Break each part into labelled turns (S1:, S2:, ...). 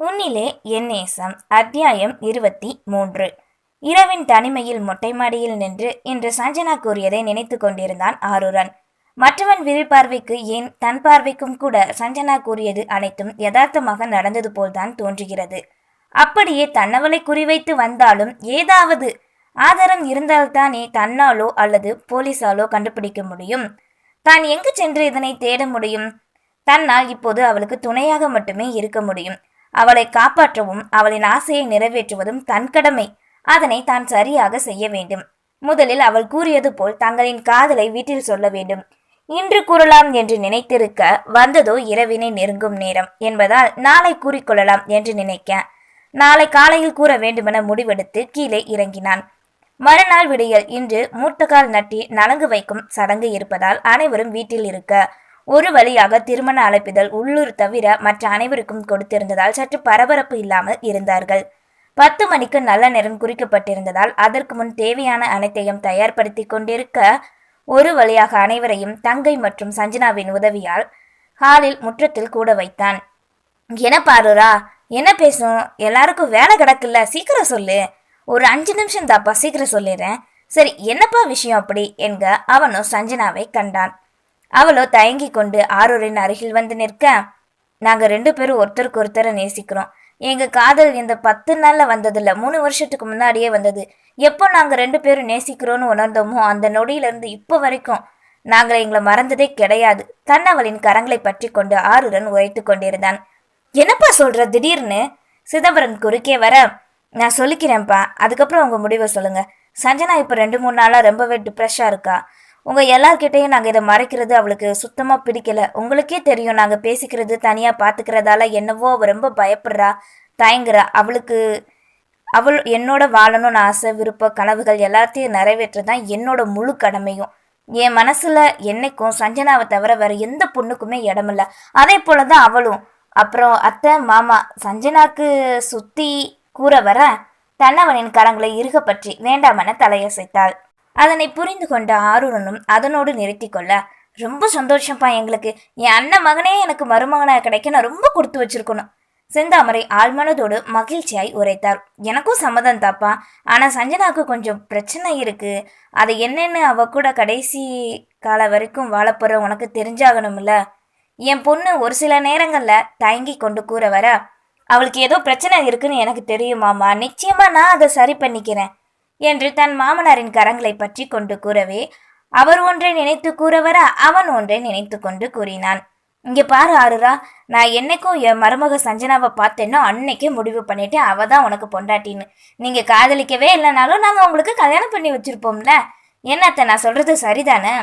S1: உன்னிலே என் நேசம் அத்தியாயம் இருபத்தி மூன்று. இரவின் தனிமையில் மொட்டை மாடியில் நின்று இன்று சஞ்சனா கூறியதை நினைத்து கொண்டிருந்தான் ஆரூரன். மற்றவன் விழிப்பார்வைக்கு ஏன் தன் பார்வைக்கும் கூட சஞ்சனா கூறியது அனைத்தும் யதார்த்தமாக நடந்தது போல்தான் தோன்றுகிறது. அப்படியே தன்னவளை குறிவைத்து வந்தாலும் ஏதாவது ஆதாரம் இருந்தால்தானே தன்னாலோ அல்லது போலீசாலோ கண்டுபிடிக்க முடியும்? தான் எங்கு சென்று இதனை தேட முடியும்? தன்னால் இப்போது அவளுக்கு துணையாக மட்டுமே இருக்க முடியும். அவளை காப்பாற்றவும் அவளின் ஆசையை நிறைவேற்றுவதும் தன் கடமை. அதனை தான் சரியாக செய்ய வேண்டும். முதலில் அவள் கூறியது போல் தங்களின் காதலை வீட்டில் சொல்ல வேண்டும். இன்று கூறலாம் என்று நினைத்திருக்க வந்ததோ இரவினை நெருங்கும் நேரம் என்பதால் நாளை கூறிக்கொள்ளலாம் என்று நினைக்க நாளை காலையில் கூற வேண்டுமென முடிவெடுத்து கீழே இறங்கினான். மறுநாள் விடியல் இன்று மூர்த்தகால் நட்டி நலங்கு வைக்கும் சடங்கு இருப்பதால் அனைவரும் வீட்டில் இருக்க ஒரு வழியாக திருமண அழைப்பிதழ் உள்ளூர் தவிர மற்ற அனைவருக்கும் கொடுத்திருந்ததால் சற்று பரபரப்பு இல்லாமல் இருந்தார்கள். பத்து மணிக்கு நல்ல நேரம் குறிக்கப்பட்டிருந்ததால் அதற்கு முன் தேவையான அனைத்தையும் தயார்படுத்தி கொண்டிருக்க ஒரு வழியாக அனைவரையும் தங்கை மற்றும் சஞ்சனாவின் உதவியால் ஹாலில் முற்றத்தில் கூட வைத்தான். என்ன பாருரா என்ன பேசும்? எல்லாருக்கும் வேலை கிடக்குல்ல சீக்கிரம் சொல்லு. ஒரு அஞ்சு நிமிஷம் தாப்பா சீக்கிரம் சொல்லிடுறேன். சரி என்னப்பா விஷயம் அப்படி? என்க அவனும் சஞ்சனாவை கண்டான். அவளோ தயங்கி கொண்டு ஆரூரின் அருகில் வந்து நிற்க நாங்கள் ரெண்டு பேரும் ஒருத்தருக்கு ஒருத்தரை நேசிக்கிறோம். எங்கள் காதல் இந்த பத்து நாளில் வந்ததில்ல மூணு வருஷத்துக்கு முன்னாடியே வந்தது. எப்போ நாங்கள் ரெண்டு பேரும் நேசிக்கிறோன்னு உணர்ந்தோமோ அந்த நொடியிலிருந்து இப்போ வரைக்கும் நாங்கள் எங்களை மறந்ததே கிடையாது. தன்னவளின் கரங்களை பற்றி கொண்டு ஆறுடன் உரைத்து கொண்டிருந்தான். என்னப்பா சொல்ற திடீர்னு? சிதம்பரம் குறுக்கே வர நான் சொல்லிக்கிறேன்ப்பா அதுக்கப்புறம் உங்க முடிவை சொல்லுங்க. சஞ்சனா இப்போ ரெண்டு மூணு நாளாக ரொம்பவே டிப்ரெஷ்ஷாக இருக்கா? உங்கள் எல்லார்கிட்டையும் நாங்கள் இதை மறைக்கிறது அவளுக்கு சுத்தமாக பிடிக்கல. உங்களுக்கே தெரியும் நாங்கள் பேசிக்கிறது தனியாக பார்த்துக்கிறதால என்னவோ அவள் ரொம்ப பயப்படுறா தயங்குறா. அவளுக்கு அவள் என்னோட வாழணும்னு ஆசை விருப்ப கனவுகள் எல்லாத்தையும் நிறைவேற்றது தான் என்னோட முழு கடமையும். என் மனசில் என்னைக்கும் சஞ்சனாவை தவிர வேற எந்த பொண்ணுக்குமே இடமில்ல. அதே போலதான் அவளும். அப்புறம் அத்தை மாமா சஞ்சனாக்கு சுற்றி கூற வர தன்னவனின் கரங்களை இறுக பற்றி வேண்டாமென தலையசைத்தாள். அதனை புரிந்து கொண்ட ஆருணனும் அதனோடு நிறுத்தி கொள்ள ரொம்ப சந்தோஷம்ப்பா எங்களுக்கு. என் அண்ணன் மகனே எனக்கு மருமகனாக கிடைக்க நான் ரொம்ப கொடுத்து வச்சிருக்கணும். செந்தாமரை ஆழ்மனதோடு மகிழ்ச்சியாய் உரைத்தார். எனக்கும் சம்மதம் தாப்பா. ஆனா சஞ்சனாவுக்கு கொஞ்சம் பிரச்சனை இருக்கு. அது என்னென்னு அவ கூட கடைசி கால வரைக்கும் வாழப்போற உனக்கு தெரிஞ்சாகணும்ல. என் பொண்ணு ஒரு சில நேரங்கள்ல தயங்கி கொண்டு கூற வர அவளுக்கு ஏதோ பிரச்சனை இருக்குன்னு எனக்கு தெரியுமாமா நிச்சயமா நான் அதை சரி பண்ணிக்கிறேன். என்று தன் மாமனாரின் கரங்களை பற்றி கொண்டு கூறவே அவர் ஒன்றை நினைத்து கூற வர அவன் ஒன்றை நினைத்து கொண்டு கூறினான். இங்க பாரு ஆறுரா நான் என்னைக்கும் என் மருமக சஞ்சனாவை பார்த்தேன்னோ அன்னைக்கே முடிவு பண்ணிட்டேன். அவ தான் உனக்கு பொண்டாட்டின்னு. நீங்க காதலிக்கவே இல்லைனாலும் நாங்க உங்களுக்கு கல்யாணம் பண்ணி வச்சிருப்போம்ல. என்னத்த நான் சொல்றது சரிதானே?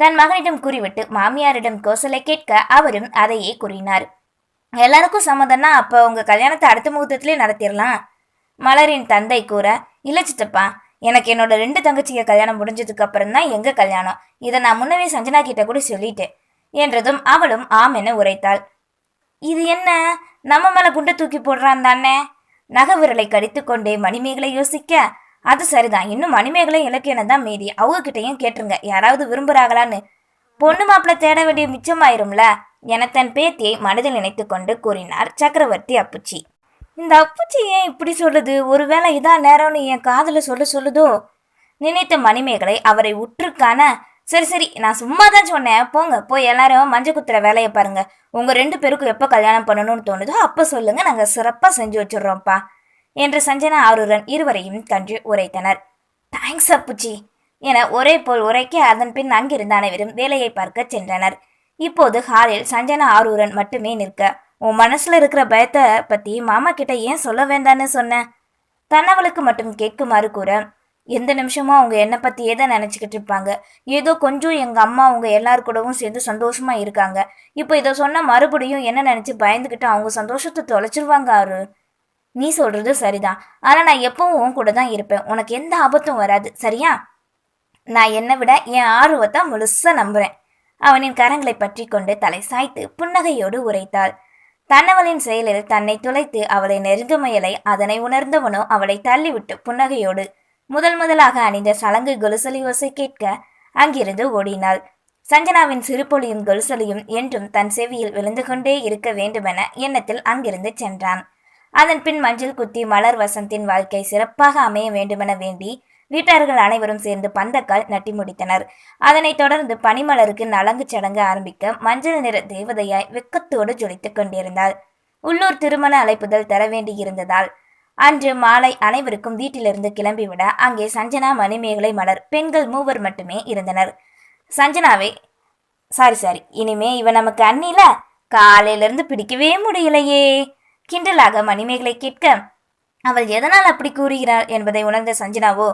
S1: தன் மகனிடம் கூறிவிட்டு மாமியாரிடம் கோசலை கேட்க அவரும் அதையே கூறினார். எல்லாருக்கும் சம்மதம்னா அப்போ உங்க கல்யாணத்தை அடுத்த முகூர்த்தத்திலே நடத்திடலாம் மலரின் தந்தை கூற இல்லை சித்தப்பா எனக்கு என்னோட ரெண்டு தங்கச்சிக்கு கல்யாணம் முடிஞ்சதுக்கு அப்புறம் தான் எங்க கல்யாணம். இதை நான் முன்னவே சஞ்சனா கிட்ட கூட சொல்லிட்டேன். என்றதும் அவளும் ஆம் என உரைத்தாள். இது என்ன? நம்ம மேல குண்டை தூக்கி போடுறான் தானே? நகவிரலை கடித்துக்கொண்டே மணிமேகலை யோசிக்க அது சரிதான். இன்னும் மணிமேகலை இலக்கியம் தான் மீதி அவங்க கிட்டையும் கேட்டுருங்க. யாராவது விரும்புறாங்களான்னு. பொண்ணு மாப்பிள்ள தேட வேண்டிய மிச்சமாயிரும்ல? என தன் பேத்தியை மனதில் நினைத்து கொண்டு கூறினார் சக்கரவர்த்தி அப்புச்சி. இந்த அப்புச்சி ஏன் இப்படி சொல்லுது? ஒருவேளை இதான் நேரம்னு என் காதில் சொல்ல சொல்லுதோ? நினைத்த மணிமேகலை அவரை உற்றுக்கான சரி சரி நான் சும்மா தான் சொன்னேன். போங்க போய் எல்லாரும் மஞ்சள் குத்துற வேலையை பாருங்க. உங்க ரெண்டு பேருக்கும் எப்போ கல்யாணம் பண்ணணும்னு தோணுதோ அப்போ சொல்லுங்க. நாங்கள் சிறப்பாக செஞ்சு வச்சிடுறோம்ப்பா என்று சஞ்சனா ஆரூரன் இருவரையும் கன்று உரைத்தனர். தேங்க்ஸ் அப்புச்சி என ஒரே போல் உரைக்க அதன் பின் அங்கிருந்த அனைவரும் வேலையை பார்க்க சென்றனர். இப்போது ஹாலில் சஞ்சனா ஆரூரன் மட்டுமே நிற்க உன் மனசுல இருக்கிற பயத்தை பத்தி மாமா கிட்ட ஏன் சொல்ல வேண்டான்னு சொன்ன? தன்னவளுக்கு மட்டும் கேட்குமாறு கூற எந்த நிமிஷமும் அவங்க என்னை பத்தி ஏதோ நினைச்சுக்கிட்டு இருப்பாங்க. ஏதோ கொஞ்சம் எங்க அம்மா அவங்க எல்லாரு கூடவும் சேர்ந்து சந்தோஷமா இருக்காங்க. இப்போ இதை சொன்னால் மறுபடியும் என்ன நினைச்சு பயந்துக்கிட்டு அவங்க சந்தோஷத்தை தொலைச்சிருவாங்க ஆறு? நீ சொல்றது சரிதான். ஆனா நான் எப்பவும் உன் கூட தான் இருப்பேன். உனக்கு எந்த ஆபத்தும் வராது. சரியா? நான் என்னை விட என் ஆர்வத்தை முழுசா நம்புறேன். அவனின் கரங்களை பற்றி கொண்டு தலை சாய்த்து புன்னகையோடு உரைத்தாள். தன்னவளின் செயலில் தன்னை துளைத்து அவளை நெருங்க முயலை அதனை உணர்ந்தவனோ அவளை தள்ளிவிட்டு புன்னகையோடு முதல் முதலாக அணிந்த சலங்கு கொலுசலி ஓசை கேட்க அங்கிருந்து ஓடினாள். சஞ்சனாவின் சிறுபொலியும் கொலுசலியும் என்றும் தன் செவியில் விழுந்து கொண்டே இருக்க வேண்டுமென எண்ணத்தில் அங்கிருந்து சென்றான். அதன் பின் மஞ்சள் குத்தி மலர் வசந்தின் வாழ்க்கை சிறப்பாக அமைய வேண்டுமென வேண்டி வீட்டார்கள் அனைவரும் சேர்ந்து பந்தக்கால் நட்டி முடித்தனர். அதனைத் தொடர்ந்து பனிமலருக்கு நலங்கு சடங்கு ஆரம்பிக்க மஞ்சள் நிற தேவதையாய் வெக்கத்தோடு ஜொலித்துக் கொண்டிருந்தாள். உள்ளூர் திருமண அழைப்புதல் தர வேண்டியிருந்ததால் அன்று மாலை அனைவருக்கும் வீட்டிலிருந்து கிளம்பிவிட அங்கே சஞ்சனா மணிமேகலை மலர் பெண்கள் மூவர் மட்டுமே இருந்தனர். சஞ்சனாவே சாரி சாரி இனிமே இவன் நமக்கு அண்ணில? காலையிலிருந்து பிடிக்கவே முடியலையே. கிண்டலாக மணிமேகலை கேட்க அவள் எதனால் அப்படி கூறுகிறாள்? என்பதை உணர்ந்த சஞ்சனாவோ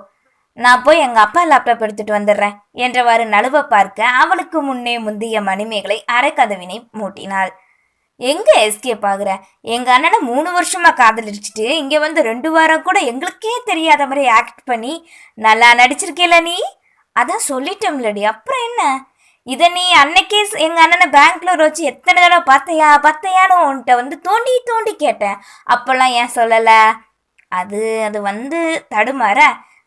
S1: நான் போய் எங்க அப்பா லேப்டாப் எடுத்துட்டு வந்துடுறேன் என்றவாறு நழுவ பார்க்க அவளுக்கு முன்னே முந்திய மணிமேகலை அரைக்கதவினை மூட்டினாள். எங்க எஸ்கேப் ஆகுற? எங்க அண்ணனை மூணு வருஷமா காதலிச்சுட்டு இங்க வந்து ரெண்டு வாரம் கூட எங்களுக்கே தெரியாத மாதிரி ஆக்ட் பண்ணி நல்லா நடிச்சிருக்கேல நீ? அதான் சொல்லிட்டோம்லடி அப்புறம் என்ன? இதை நீ அன்னைக்கே எங்கள் எங்க அண்ணனை பெங்களூர் வச்சு எத்தனை தடவை பார்த்தையா பார்த்தையான்னு உன்கிட்ட வந்து தோண்டி தோண்டி கேட்டேன். அப்பெல்லாம் ஏன் சொல்லல? அது அது வந்து தடுமாற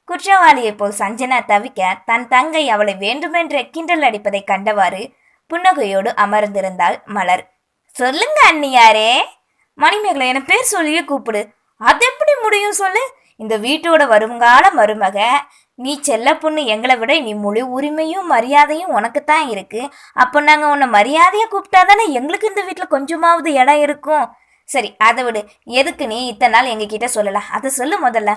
S1: குற்றவாளியை போல் சஞ்சனா தவிக்க தன் தங்கை அவளை வேண்டுமென்றே கிண்டல் அடிப்பதை கண்டவாறு புன்னகையோடு அமர்ந்திருந்தாள் மலர். சொல்லுங்க அண்ணியாரே மணிமேகலை என பேர் சொல்லியே கூப்பிடு. அது எப்படி முடியும் சொல்லு? இந்த வீட்டோட வருங்கால மருமக. நீ செல்ல பொண்ணு எங்களை விட நீ முழு உரிமையும் மரியாதையும் உனக்கு தான் இருக்கு. அப்போ நாங்கள் உன்னை மரியாதையா கூப்பிட்டா தானே எங்களுக்கு இந்த வீட்டில் கொஞ்சமாவது இடம் இருக்கும். சரி அதை விடு. எதுக்கு நீ இத்தனை நாள் எங்ககிட்ட சொல்லல? அதை சொல்லு முதல்ல.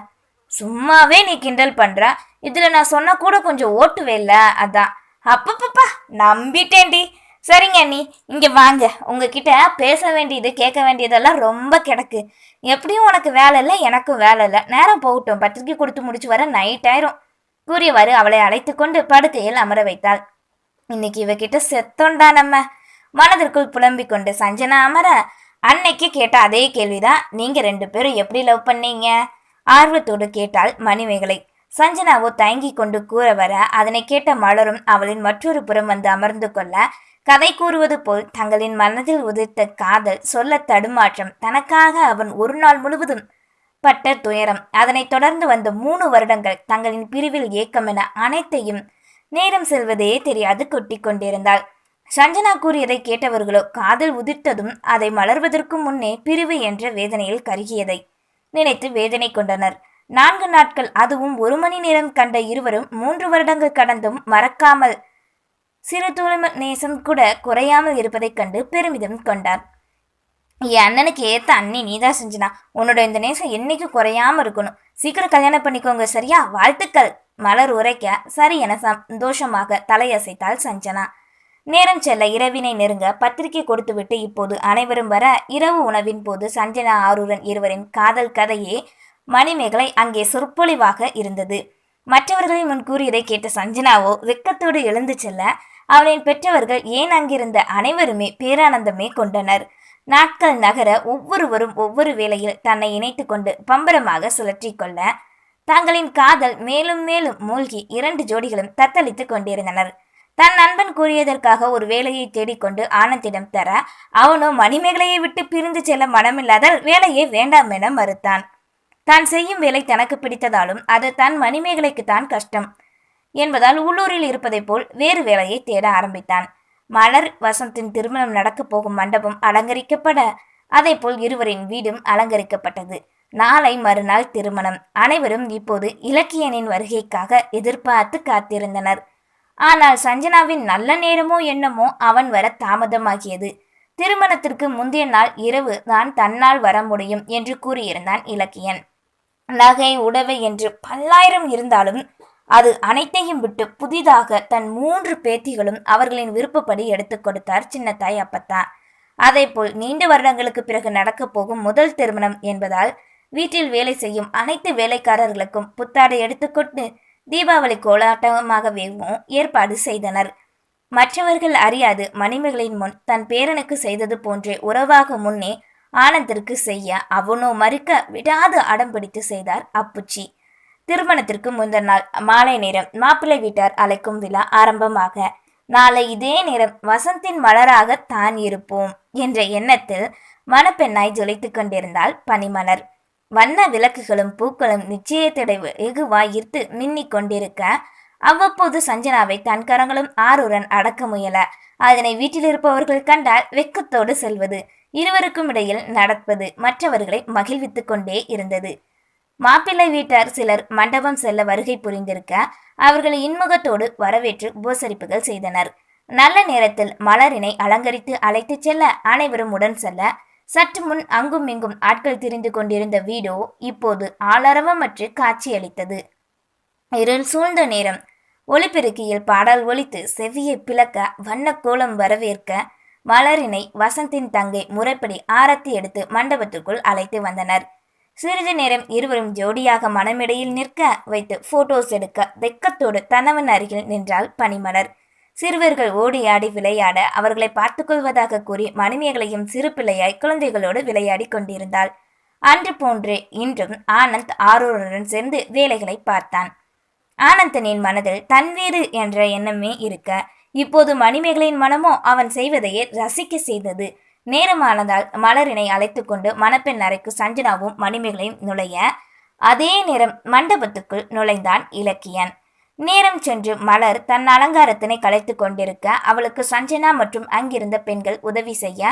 S1: சும்மாவே நீ கிண்டல் பண்ற. இதுல நான் சொன்னா கூட கொஞ்சம் ஓட்டுவே இல்ல அதான். அப்பப்பப்பா நம்பிட்டேன்டி. சரிங்க அண்ணி இங்க வாங்க. உங்ககிட்ட பேச வேண்டியது கேட்க வேண்டியதெல்லாம் ரொம்ப கிடக்கு. எப்படியும் உனக்கு வேலை இல்லை எனக்கும் வேலை இல்லை. நேரம் போகட்டும் பத்திரிக்கை கொடுத்து முடிச்சு வர நைட் ஆயிரும். கூறியவாறு அவளை அழைத்து கொண்டு படுக்கையில் அமர வைத்தாள். இன்னைக்கு இவகிட்ட செத்தோண்டா நம்ம. மனதிற்குள் புலம்பிக் கொண்டு சஞ்சனா அமர அன்னைக்கு கேட்ட அதே கேள்விதான் நீங்க ரெண்டு பேரும் எப்படி லவ் பண்ணீங்க? ஆர்வத்தோடு கேட்டாள் மணிமேகலை. சஞ்சனாவோ தயங்கி கொண்டு கூற வர அதனை கேட்ட மலரும் அவளின் மற்றொரு புறம் வந்து அமர்ந்து கொள்ள கதை கூறுவது போல் தங்களின் மனதில் உதிர்த்த காதல் சொல்ல தடுமாற்றம் தனக்காக அவன் ஒரு நாள் முழுவதும் பட்ட துயரம். அதனைத் தொடர்ந்து வந்த மூணு வருடங்கள் தங்களின் பிரிவில் ஏக்கம் என அனைத்தையும் நேரம் செல்வதே தெரியாது கொட்டி கொண்டிருந்தாள். சஞ்சனா கூறியதை கேட்டவர்களோ காதல் உதிர்த்ததும் அதை மலர்வதற்கு முன்னே பிரிவு என்ற வேதனையில் கருகியதை. நினைத்து வேதனை கொண்டனர். நான்கு நாட்கள் அதுவும் ஒரு மணி நேரம் கண்ட இருவரும் மூன்று வருடங்கள் கடந்தும் மறக்காமல் சிறு துளிம நேசம் கூட குறையாமல் இருப்பதைக் கண்டு பெருமிதம் கொண்டார். என் அண்ணனுக்கு ஏத்த அண்ணி நீதான் செஞ்சினா. உன்னோட இந்த நேசம் என்னைக்கு குறையாம இருக்கணும். சீக்கிரம் கல்யாணம் பண்ணிக்கோங்க சரியா? வாழ்த்துக்கள். மலர் உரைக்க சரி என சந்தோஷமாக தலையசைத்தாள் சஞ்சனா. நேரம் செல்ல இரவினை நெருங்க பத்திரிகை கொடுத்துவிட்டு இப்போது அனைவரும் வர இரவு உணவின் போது சஞ்சனா ஆரூரன் இருவரின் காதல் கதையே மணிமேகலை அங்கே சொற்பொழிவாக இருந்தது. மற்றவர்களின் முன் கூறியதை கேட்ட சஞ்சனாவோ வெக்கத்தோடு எழுந்து செல்ல அவளின் பெற்றவர்கள் ஏன் அங்கிருந்த அனைவருமே பேரானந்தமே கொண்டனர். நாட்கள் நகர ஒவ்வொருவரும் ஒவ்வொரு வேளையில் தன்னை இணைத்து கொண்டு பம்பரமாக சுழற்றி கொள்ள தங்களின் காதல் மேலும் மேலும் மூழ்கி இரண்டு ஜோடிகளும் தத்தளித்துக் கொண்டிருந்தனர். தன் நண்பன் கூறியதற்காக ஒரு வேலையை தேடிக்கொண்டு ஆனந்திடம் தர அவனோ மணிமேகலையை விட்டு பிரிந்து செல்ல மனமில்லாதால் வேலையை வேண்டாம் என மறுத்தான். தான் செய்யும் வேலை தனக்கு பிடித்ததாலும் அது தன் மணிமேகலைக்கு தான் கஷ்டம். என்பதால் உள்ளூரில் இருப்பதைப் போல் வேறு வேலையை தேட ஆரம்பித்தான். மலர் வசந்தின் திருமணம் நடக்கப் போகும் மண்டபம் அலங்கரிக்கப்பட அதேபோல் இருவரின் வீடும் அலங்கரிக்கப்பட்டது. நாளை மறுநாள் திருமணம். அனைவரும் இப்போது இலக்கியனின் வருகைக்காக எதிர்பார்த்து காத்திருந்தனர். ஆனால் சஞ்சனாவின் நல்ல நேரமோ என்னமோ அவன் வர தாமதமாகியது. திருமணத்திற்கு முந்தைய நாள் இரவு தான் தன்னால் வர முடியும் என்று கூறியிருந்தான் இலக்கியன். நகை உடவை என்று பல்லாயிரம் இருந்தாலும் அது அனைத்தையும் விட்டு புதிதாக தன் மூன்று பேத்திகளும் அவர்களின் விருப்பப்படி எடுத்துக் கொடுத்தார் சின்னத்தாய் அப்பத்தா. அதேபோல் நீண்ட வருடங்களுக்கு பிறகு நடக்கப் போகும் முதல் திருமணம் என்பதால் வீட்டில் வேலை செய்யும் அனைத்து வேலைக்காரர்களுக்கும் புத்தாடை எடுத்துக்கொண்டு தீபாவளி கோலாட்டமாகவேவும் ஏற்பாடு செய்தனர். மற்றவர்கள் அறியாது மணிமகளின் முன் தன் பேரனுக்கு செய்தது போன்றே உறவாக முன்னே ஆனந்திற்கு செய்ய அவனோ மறுக்க விடாது அடம்பிடித்து செய்தார் அப்புச்சி. திருமணத்திற்கு முந்தின நாள் மாலை நேரம் மாப்பிள்ளை வீட்டார் அழைக்கும் விழா ஆரம்பமாக. நாளை இதே நேரம் வசந்தின் மலராக தான் இருப்போம் என்ற எண்ணத்தில் மணப்பெண்ணாய் ஜொலித்துக் கொண்டிருந்தாள் பனிமலர். வண்ண விளக்குகளும் பூக்களும் நிச்சயத்திடை வெகுவாய் ஈர்த்து மின்னிக் கொண்டிருக்க அவ்வப்போது சஞ்சனாவை தன் கரங்களும் ஆறுடன் அடக்க முயல. அதனை வீட்டில் இருப்பவர்கள் கண்டால் வெக்கத்தோடு செல்வது இருவருக்கும் இடையில் நடப்பது மற்றவர்களை மகிழ்வித்துக் கொண்டே இருந்தது. மாப்பிள்ளை வீட்டார் சிலர் மண்டபம் செல்ல வருகை புரிந்திருக்க அவர்களை இன்முகத்தோடு வரவேற்று உபசரிப்புகள் செய்தனர். நல்ல நேரத்தில் மலரினை அலங்கரித்து அழைத்துச் செல்ல அனைவரும் உடன் செல்ல சற்று முன் அங்கும் இங்கும் ஆட்கள் திரிந்து கொண்டிருந்த வீடோ இப்போது ஆளரவமற்று காட்சியளித்தது. இருள் சூழ்ந்த நேரம். ஒளிபெருக்கியில் பாடல் ஒலித்து செவியை பிளக்க வண்ண கோலம் வரவேற்க மலரினை வசந்தின் தங்கை முறைப்படி ஆரத்தி எடுத்து மண்டபத்துக்குள் அழைத்து வந்தனர். சிறிது நேரம் இருவரும் ஜோடியாக மனமிடையில் நிற்க வைத்து போட்டோஸ் எடுக்க வெக்கத்தோடு தனவன் அருகில் நின்றாள் பனிமலர் சிறுவர்கள் ஓடி ஆடி விளையாட அவர்களை பார்த்துக் கொள்வதாக கூறி மணிமேகலையும் சிறு பிள்ளையாய் குழந்தைகளோடு விளையாடி கொண்டிருந்தாள். அன்று போன்று இன்றும் ஆனந்த் ஆரூருடன் சேர்ந்து வேலைகளை பார்த்தான். ஆனந்தனின் மனதில் தன் வீடு என்ற எண்ணமே இருக்க இப்போது மணிமேகலையின் மனமோ அவன் செய்வதையே ரசிக்க செய்தது. நேரமானதால் மலரினை அழைத்து கொண்டு மணப்பெண் அறைக்கு சஞ்சனாவும் மணிமேகலையும் நுழைய அதே நேரம் மண்டபத்துக்குள் நுழைந்தான் இலக்கியன். நேரம் சென்று மலர் தன் அலங்காரத்தினை கலைத்து கொண்டிருக்க அவளுக்கு சஞ்சனா மற்றும் அங்கிருந்த பெண்கள் உதவி செய்ய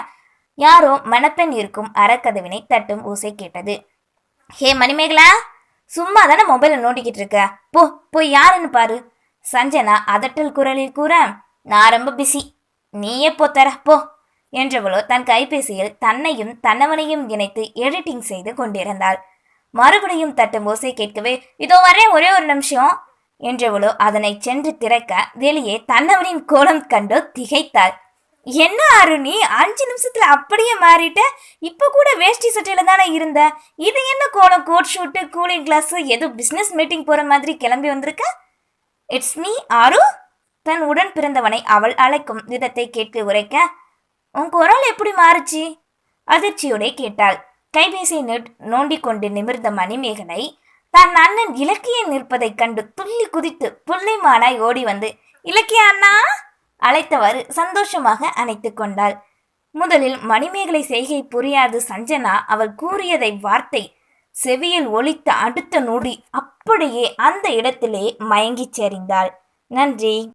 S1: யாரோ மணப்பெண் இருக்கும் அறக்கதவினை தட்டும் ஓசை கேட்டது. ஹே மணிமேகலா சும்மா தானே மொபைலை நோண்டிக்கிட்டு இருக்க? போ போய் யாருன்னு பாரு. சஞ்சனா அதட்டல் குரலில் கூற நான் ரொம்ப பிஸி நீயே போ தர போ என்றவளோ தன் கைபேசியில் தன்னையும் தன்னவனையும் இணைத்து எடிட்டிங் செய்து கொண்டிருந்தாள். மறுபடியும் தட்டும் ஓசை கேட்கவே இதோ வரேன் ஒரே ஒரு நிமிஷம். என்றவளோ அதனை சென்று திறக்க வெளியே தன்னவனின் கோலம் கண்டு திகைத்தாள். என்ன அருணி அஞ்சு நிமிஷத்துல அப்படியே மாறிட்ட? இப்ப கூட வேஷ்டி சட்டையில தானே இருந்த? இது என்ன கோலம் கோட் ஷூட்டு கூலிங் கிளாஸ் ஏதோ பிசினஸ் மீட்டிங் போற மாதிரி கிளம்பி வந்திருக்க? இட்ஸ் மீ ஆரு. தன் உடன் பிறந்தவனை அவள் அழைக்கும் விதத்தை கேட்டு உரைக்க உன் குரல் எப்படி மாறுச்சு? அதிர்ச்சியோட கேட்டாள். கைபேசியை நெட் கொண்டு நிமிர்ந்த மணிமேகனை தன் அண்ணன் இலக்கியன் நிற்பதைக் கண்டு துள்ளி குதித்து புள்ளைமானாய் ஓடி வந்து இலக்கிய அண்ணா! அழைத்தவாறு சந்தோஷமாக அணைத்து கொண்டாள். முதலில் மணிமேகலை செய்கை புரியாது சஞ்சனா. அவள் கூறியதை வார்த்தை செவியில் ஒலித்த அடுத்த நொடி அப்படியே அந்த இடத்திலே மயங்கிச் சரிந்தாள். நன்றி.